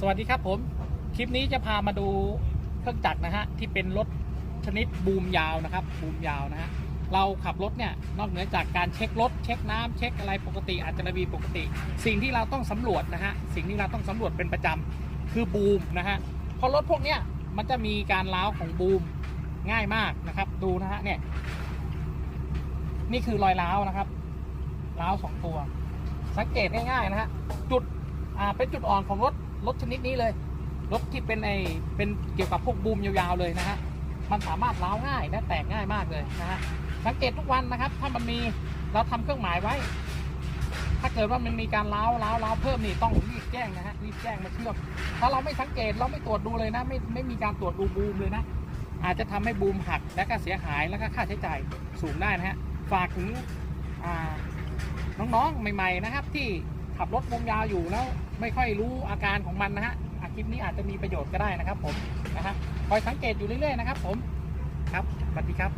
สวัสดีครับผม คลิปนี้จะพามาดูเครื่องจักรนะฮะ ที่เป็นรถชนิดบูมยาวนะครับ บูมยาวนะฮะ เราขับรถเนี่ย นอกเหนือจากการเช็ครถ เช็คน้ำเช็คอะไรปกติอาจจะระบีปกติ สิ่งที่เราต้องสำรวจนะฮะ สิ่งที่เราต้องสำรวจเป็นประจำคือบูมนะฮะเพราะรถพวกเนี้ยมันจะมีการล้าวของบูมง่ายมากนะครับ ดูนะฮะเนี่ย นี่คือรอยล้าวนะครับล้าวสองตัว สังเกตง่ายๆนะฮะจุดอ่าเป็นจุดอ่อนของรถ รถชนิดนี้เลย รถที่เป็นไอเป็นเกี่ยวกับพวกบูมยาวๆเลยนะฮะ มันสามารถล้าวง่ายและแตกง่ายมากเลยนะฮะ สังเกตทุกวันนะครับ ถ้ามันมีเราทำเครื่องหมายไว้ ถ้าเกิดว่ามันมีการล้าวล้าวล้าวเพิ่มนี่ต้องรีบแจ้งนะฮะ รีบแจ้งมาเชื่อม ถ้าเราไม่สังเกตเราไม่ตรวจดูเลยนะ ไม่ไม่มีการตรวจดูบูมเลยนะ อาจจะทำให้บูมหักและก็เสียหายแล้วก็ค่าใช้จ่ายสูงได้นะฮะ ฝากถึงน้องๆใหม่ ๆ นะครับที่ ขับรถวงยาวอยู่แล้วไม่ค่อยรู้อาการของมันนะฮะอะคลิปนี้อาจจะมีประโยชน์ก็ได้นะครับผมนะฮะคอยสังเกตอยู่เรื่อยๆนะครับผมครับสวัสดีครับ